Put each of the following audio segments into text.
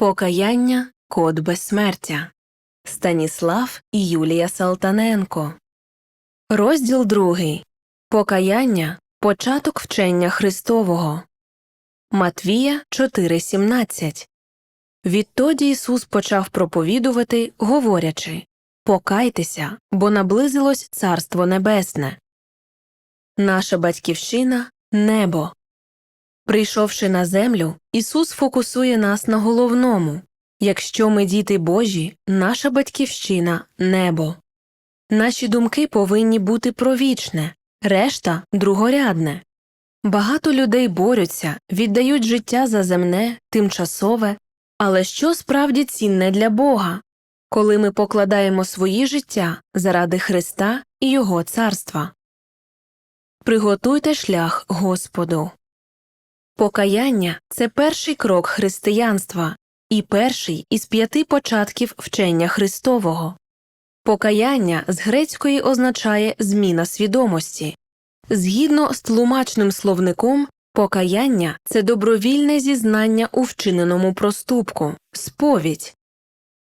Покаяння Код безсмертя Станіслав і Юлія Салтаненко. Розділ другий. Покаяння Початок вчення Христового. Матвія 4.17. Відтоді Ісус почав проповідувати, говорячи Покайтеся, бо наблизилось Царство Небесне. Наша батьківщина небо. Прийшовши на землю, Ісус фокусує нас на головному якщо ми діти Божі, наша батьківщина небо. Наші думки повинні бути про вічне, решта другорядне. Багато людей борються, віддають життя за земне, тимчасове, але що справді цінне для Бога, коли ми покладаємо свої життя заради Христа і Його царства. Приготуйте шлях Господу. Покаяння це перший крок християнства і перший із п'яти початків вчення Христового. Покаяння з грецької означає зміна свідомості. Згідно з тлумачним словником, покаяння це добровільне зізнання у вчиненому проступку, сповідь.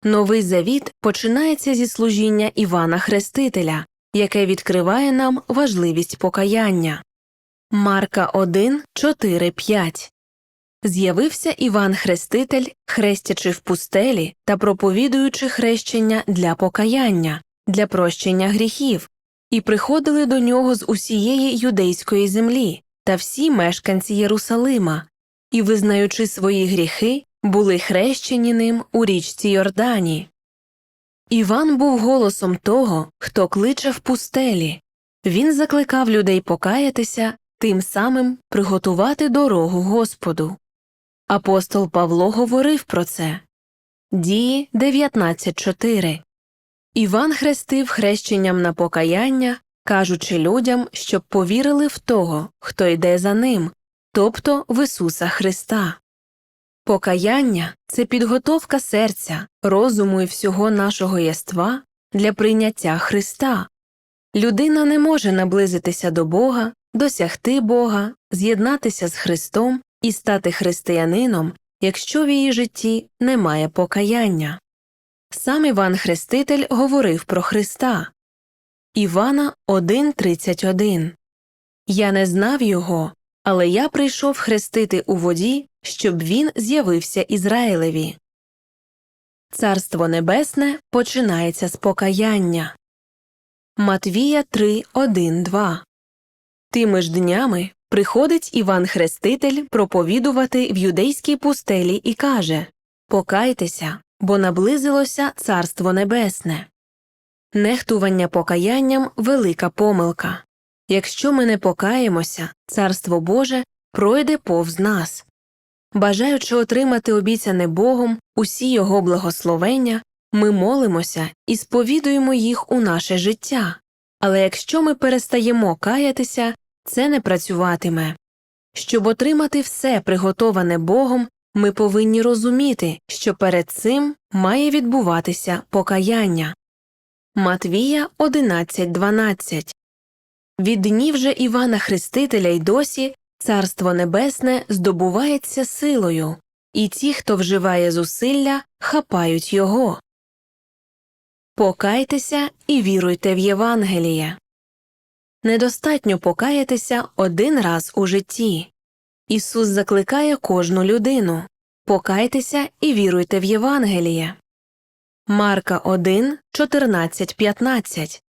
Новий завіт починається зі служіння Івана Хрестителя, яке відкриває нам важливість покаяння. Марка 1, 4, 5 З'явився Іван Хреститель, хрестячи в пустелі та проповідуючи хрещення для покаяння, для прощення гріхів, і приходили до нього з усієї юдейської землі та всі мешканці Єрусалима, і, визнаючи свої гріхи, були хрещені ним у річці Йордані. Іван був голосом того, хто кличе в пустелі. Він закликав людей покаятися, тим самим приготувати дорогу Господу. Апостол Павло говорив про це Дії 19.4 Іван хрестив хрещенням на покаяння, кажучи людям, щоб повірили в того, хто йде за ним, тобто в Ісуса Христа. Покаяння це підготовка серця, розуму і всього нашого єства для прийняття Христа. Людина не може наблизитися до Бога, досягти Бога, з'єднатися з Христом і стати християнином, якщо в її житті немає покаяння. Сам Іван Хреститель говорив про Христа Івана 1.31 Я не знав його, але я прийшов хрестити у воді, щоб він з'явився Ізраїлеві. Царство Небесне починається з покаяння. Матвія 3.1.2 Тими ж днями приходить Іван Хреститель проповідувати в юдейській пустелі і каже Покайтеся, бо наблизилося Царство Небесне. Нехтування покаянням велика помилка. Якщо ми не покаємося, Царство Боже пройде повз нас. Бажаючи отримати обіцяне Богом усі його благословення, ми молимося і сповідуємо їх у наше життя. Але якщо ми перестаємо каятися, це не працюватиме. Щоб отримати все приготоване Богом, ми повинні розуміти, що перед цим має відбуватися покаяння. Матвія 11.12 Від днів же Івана Хрестителя й досі Царство Небесне здобувається силою, і ті, хто вживає зусилля, хапають його. Покайтеся і віруйте в Євангеліє. Недостатньо покаятися один раз у житті. Ісус закликає кожну людину покайтеся і віруйте в Євангеліє. Марка 1, 14, 15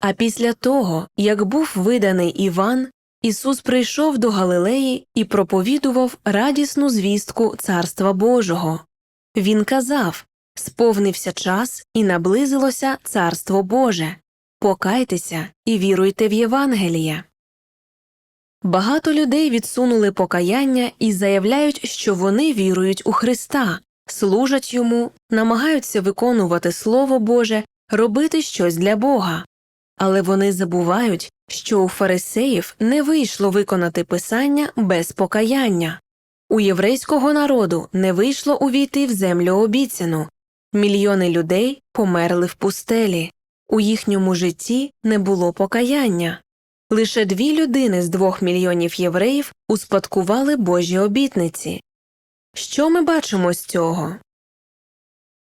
А після того, як був виданий Іван, Ісус прийшов до Галилеї і проповідував радісну звістку Царства Божого. Він казав Сповнився час і наблизилося Царство Боже. Покайтеся і віруйте в Євангеліє. Багато людей відсунули покаяння і заявляють, що вони вірують у Христа, служать йому, намагаються виконувати Слово Боже, робити щось для Бога. Але вони забувають, що у фарисеїв не вийшло виконати Писання без покаяння. У єврейського народу не вийшло увійти в землю обіцяну. Мільйони людей померли в пустелі. У їхньому житті не було покаяння. Лише дві людини з двох мільйонів євреїв успадкували Божі обітниці. Що ми бачимо з цього?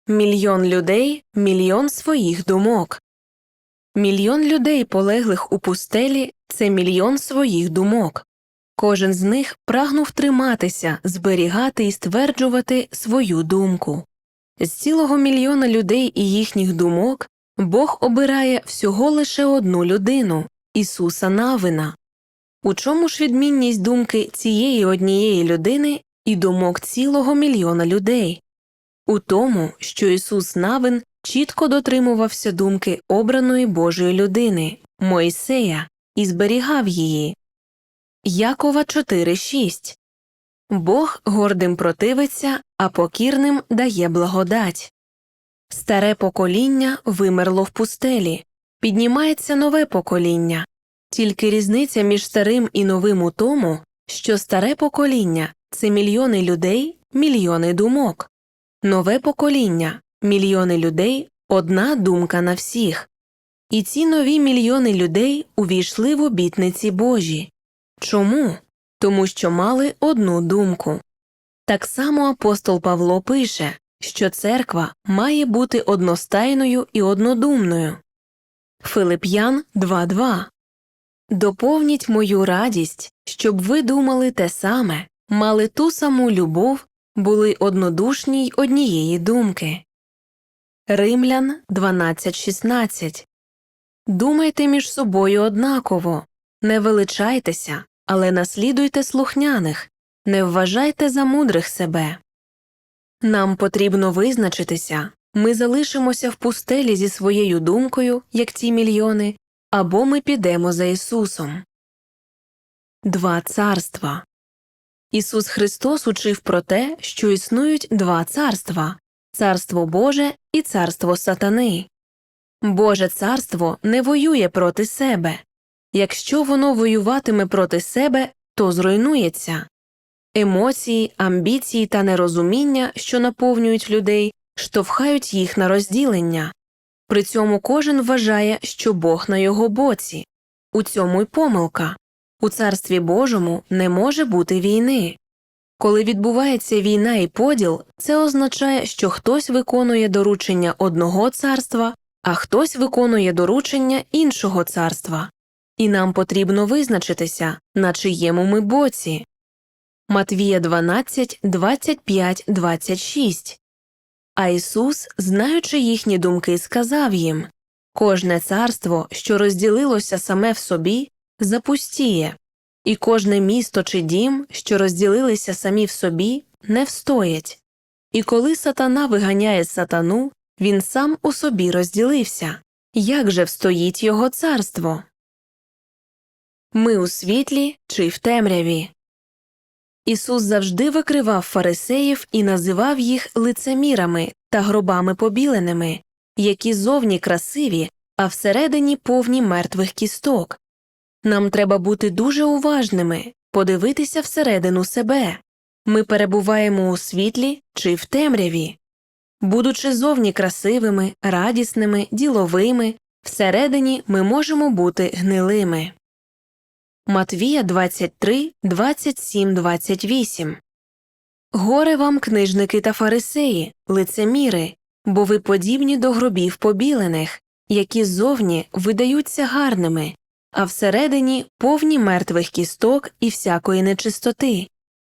мільйон людей, мільйон своїх думок. Мільйон людей, полеглих у пустелі, це мільйон своїх думок. Кожен з них прагнув триматися, зберігати і стверджувати свою думку. З цілого мільйона людей і їхніх думок Бог обирає всього лише одну людину Ісуса Навина. У чому ж відмінність думки цієї однієї людини і думок цілого мільйона людей? У тому, що Ісус Навин чітко дотримувався думки обраної Божої людини Мойсея і зберігав її. Якова 4.6 Бог гордим противиться, а покірним дає благодать. Старе покоління вимерло в пустелі, піднімається нове покоління. Тільки різниця між старим і новим у тому, що старе покоління це мільйони людей, мільйони думок, нове покоління мільйони людей, одна думка на всіх. І ці нові мільйони людей увійшли в обітниці Божі. Чому? Тому що мали одну думку. Так само апостол Павло пише, що церква має бути одностайною і однодумною. Филип'ян 2.2 Доповніть мою радість, щоб ви думали те саме, мали ту саму любов, були однодушні й однієї думки. Римлян 12.16 Думайте між собою однаково, не величайтеся, але наслідуйте слухняних, не вважайте за мудрих себе. Нам потрібно визначитися ми залишимося в пустелі зі своєю думкою, як ті мільйони, або ми підемо за Ісусом. Два царства Ісус Христос учив про те, що існують два царства Царство Боже і царство сатани. Боже царство не воює проти себе. Якщо воно воюватиме проти себе, то зруйнується. Емоції, амбіції та нерозуміння, що наповнюють людей, штовхають їх на розділення. При цьому кожен вважає, що Бог на його боці. У цьому й помилка. У царстві Божому не може бути війни. Коли відбувається війна і поділ, це означає, що хтось виконує доручення одного царства, а хтось виконує доручення іншого царства, і нам потрібно визначитися, на чиєму ми боці. Матвія 12, 25, 26 А Ісус, знаючи їхні думки, сказав їм Кожне царство, що розділилося саме в собі, запустіє, і кожне місто чи дім, що розділилися самі в собі, не встоять. І коли сатана виганяє сатану, він сам у собі розділився. Як же встоїть його царство? Ми у світлі чи в темряві. Ісус завжди викривав фарисеїв і називав їх лицемірами та гробами побіленими, які зовні красиві, а всередині повні мертвих кісток. Нам треба бути дуже уважними, подивитися всередину себе ми перебуваємо у світлі чи в темряві. Будучи зовні красивими, радісними, діловими, всередині ми можемо бути гнилими. Матвія 23, 27, 28 Горе вам, книжники та фарисеї, лицеміри, бо ви подібні до гробів побілених, які ззовні видаються гарними, а всередині повні мертвих кісток і всякої нечистоти.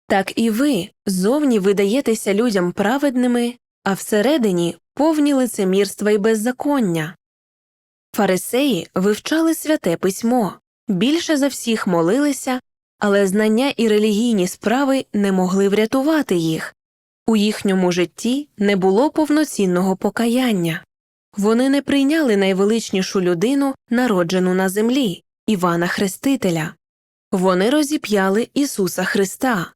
Так і ви зовні видаєтеся людям праведними, а всередині повні лицемірства й беззаконня. Фарисеї вивчали святе письмо, більше за всіх молилися, але знання і релігійні справи не могли врятувати їх. У їхньому житті не було повноцінного покаяння. Вони не прийняли найвеличнішу людину, народжену на землі Івана Хрестителя. Вони розіп'яли Ісуса Христа.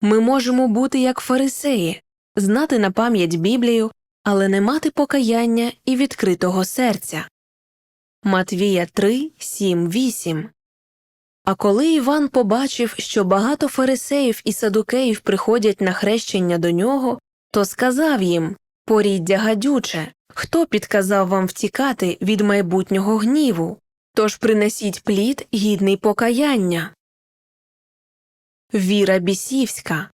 Ми можемо бути як фарисеї, знати на пам'ять Біблію, але не мати покаяння і відкритого серця. Матвія 3, 7, 8 А коли Іван побачив, що багато фарисеїв і садукеїв приходять на хрещення до нього, то сказав їм Поріддя гадюче, хто підказав вам втікати від майбутнього гніву? Тож принесіть плід гідний покаяння. Віра бісівська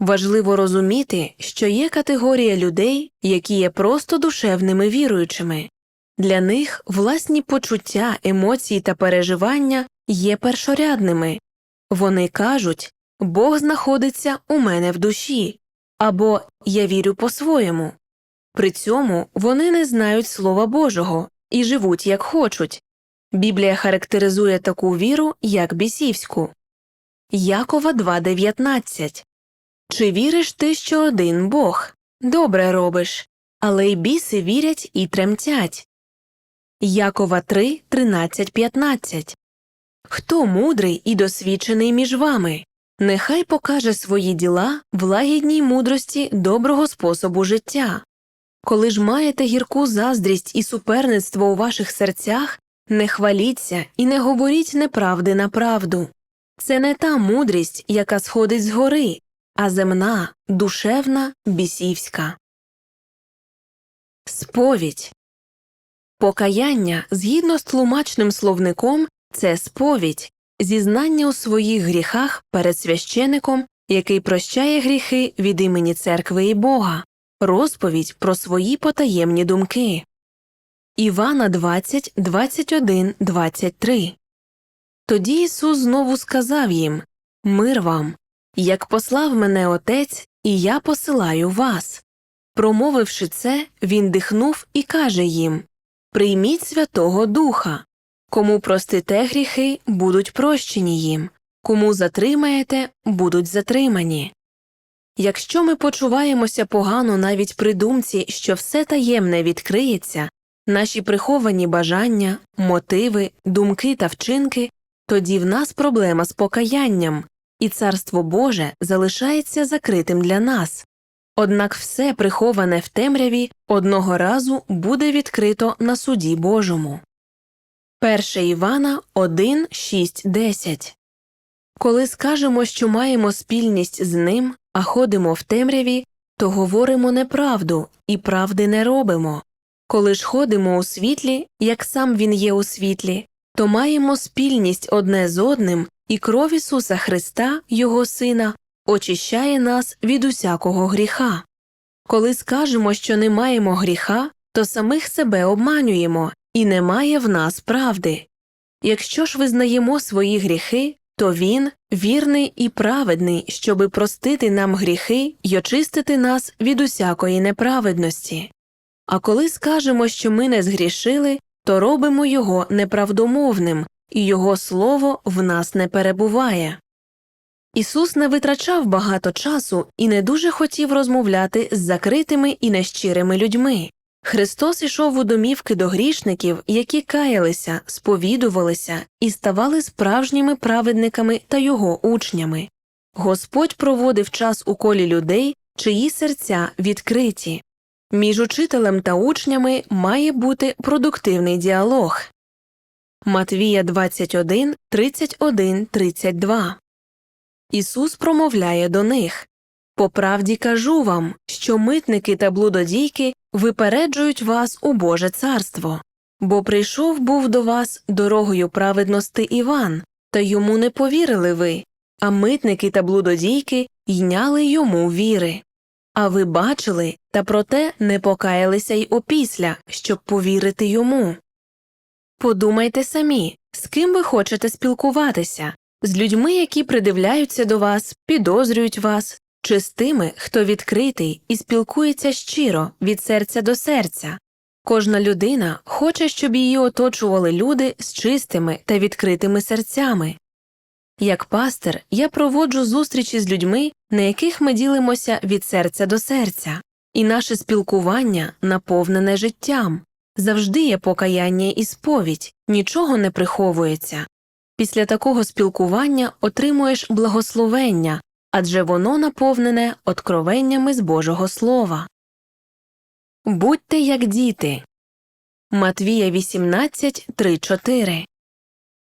Важливо розуміти, що є категорія людей, які є просто душевними віруючими. Для них власні почуття, емоції та переживання є першорядними. Вони кажуть Бог знаходиться у мене в душі або Я вірю по-своєму. При цьому вони не знають Слова Божого і живуть як хочуть. Біблія характеризує таку віру як бісівську. Якова 2.19 Чи віриш ти, що один Бог? Добре робиш, але й біси вірять і тремтять. Якова 3, 13, 15 Хто мудрий і досвідчений між вами? Нехай покаже свої діла в лагідній мудрості доброго способу життя. Коли ж маєте гірку заздрість і суперництво у ваших серцях, не хваліться і не говоріть неправди на правду. Це не та мудрість, яка сходить згори, а земна, душевна, бісівська. Сповідь Покаяння згідно з тлумачним словником це сповідь, зізнання у своїх гріхах перед священиком, який прощає гріхи від імені церкви і Бога, розповідь про свої потаємні думки. Івана 20, 21, 23 Тоді Ісус знову сказав їм Мир вам, як послав мене Отець, і я посилаю вас. Промовивши це, він дихнув і каже їм Прийміть Святого Духа. Кому простите гріхи, будуть прощені їм, кому затримаєте, будуть затримані. Якщо ми почуваємося погано навіть при думці, що все таємне відкриється, наші приховані бажання, мотиви, думки та вчинки, тоді в нас проблема з покаянням, і Царство Боже залишається закритим для нас. Однак все приховане в темряві одного разу буде відкрито на суді Божому. 1 Івана 1, 6, 10 Коли скажемо, що маємо спільність з ним, а ходимо в темряві, то говоримо неправду і правди не робимо. Коли ж ходимо у світлі, як сам він є у світлі, то маємо спільність одне з одним, і кров Ісуса Христа, Його Сина, очищає нас від усякого гріха. Коли скажемо, що не маємо гріха, то самих себе обманюємо, і немає в нас правди. Якщо ж визнаємо свої гріхи, то Він вірний і праведний, щоби простити нам гріхи й очистити нас від усякої неправедності. А коли скажемо, що ми не згрішили, то робимо його неправдомовним, і Його слово в нас не перебуває. Ісус не витрачав багато часу і не дуже хотів розмовляти з закритими і нещирими людьми. Христос ішов у домівки до грішників, які каялися, сповідувалися і ставали справжніми праведниками та його учнями. Господь проводив час у колі людей, чиї серця відкриті. Між учителем та учнями має бути продуктивний діалог. Матвія 21, 31, 32 Ісус промовляє до них По правді кажу вам, що митники та блудодійки випереджують вас у Боже царство, бо прийшов був до вас дорогою праведності Іван, та йому не повірили ви, а митники та блудодійки йняли йому віри. А ви бачили, та проте не покаялися й опісля, щоб повірити йому. Подумайте самі, з ким ви хочете спілкуватися з людьми, які придивляються до вас, підозрюють вас, чи з тими, хто відкритий і спілкується щиро від серця до серця. Кожна людина хоче, щоб її оточували люди з чистими та відкритими серцями. Як пастир я проводжу зустрічі з людьми, на яких ми ділимося від серця до серця, і наше спілкування наповнене життям. Завжди є покаяння і сповідь, нічого не приховується. Після такого спілкування отримуєш благословення, адже воно наповнене откровеннями з Божого Слова. Будьте як діти. Матвія 18, 3, 4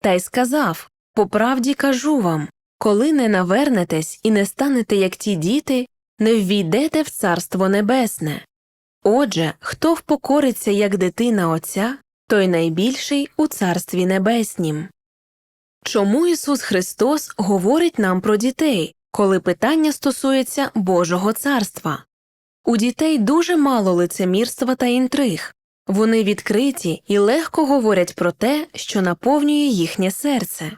Та й сказав По правді кажу вам коли не навернетесь і не станете як ті діти, не ввійдете в Царство Небесне. Отже, хто впокориться як дитина Отця, той найбільший у Царстві Небеснім. Чому Ісус Христос говорить нам про дітей, коли питання стосується Божого царства. У дітей дуже мало лицемірства та інтриг. Вони відкриті і легко говорять про те, що наповнює їхнє серце.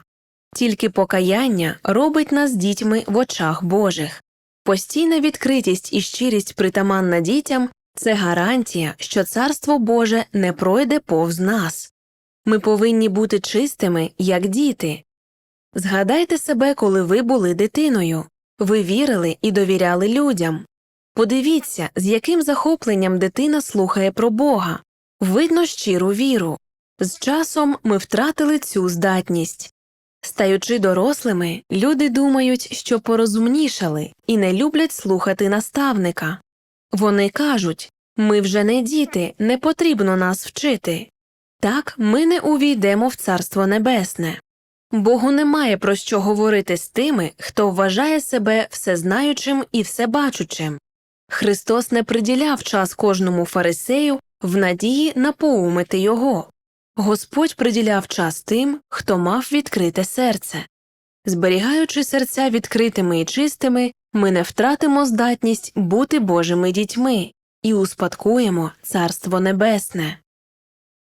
Тільки покаяння робить нас дітьми в очах Божих. Постійна відкритість і щирість притаманна дітям це гарантія, що Царство Боже не пройде повз нас. Ми повинні бути чистими, як діти. Згадайте себе, коли ви були дитиною. Ви вірили і довіряли людям. Подивіться, з яким захопленням дитина слухає про Бога. Видно щиру віру. З часом ми втратили цю здатність. Стаючи дорослими, люди думають, що порозумнішали і не люблять слухати наставника. Вони кажуть ми вже не діти, не потрібно нас вчити. Так ми не увійдемо в Царство Небесне. Богу немає про що говорити з тими, хто вважає себе всезнаючим і всебачучим. Христос не приділяв час кожному фарисею в надії напоумити його. Господь приділяв час тим, хто мав відкрите серце. Зберігаючи серця відкритими і чистими, ми не втратимо здатність бути Божими дітьми і успадкуємо Царство Небесне.